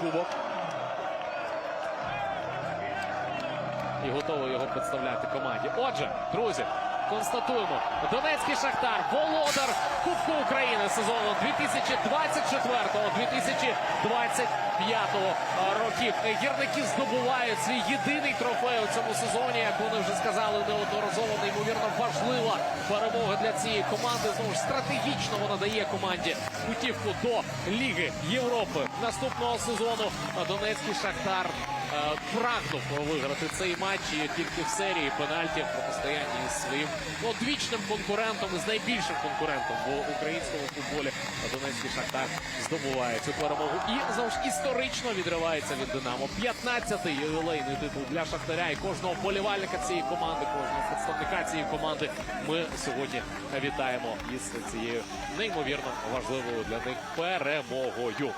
кубок. І готовий його представляти команді. Отже, друзі, констатуємо. Донецький Шахтар, володар Кубку України сезону 2024-2025 років. Гірники здобувають свій єдиний трофей у цьому сезоні. Як вони вже сказали, неодноразово неймовірно важлива перемога для цієї команди. Знову ж стратегічно вона дає команді путівку до Ліги Європи наступного сезону. Донецький Шахтар е, прагнув виграти цей матч і тільки в серії пенальтів в протистоянні із своїм одвічним конкурентом, з найбільшим конкурентом в українському футболі. Донецький Шахтар здобуває цю перемогу і знову ж історично відривається від Динамо. 15-й ювілейний титул для Шахтаря і кожного болівальника цієї команди, кожного представника цієї команди. Ми сьогодні вітаємо із цією неймовірно важливою для них перемогою.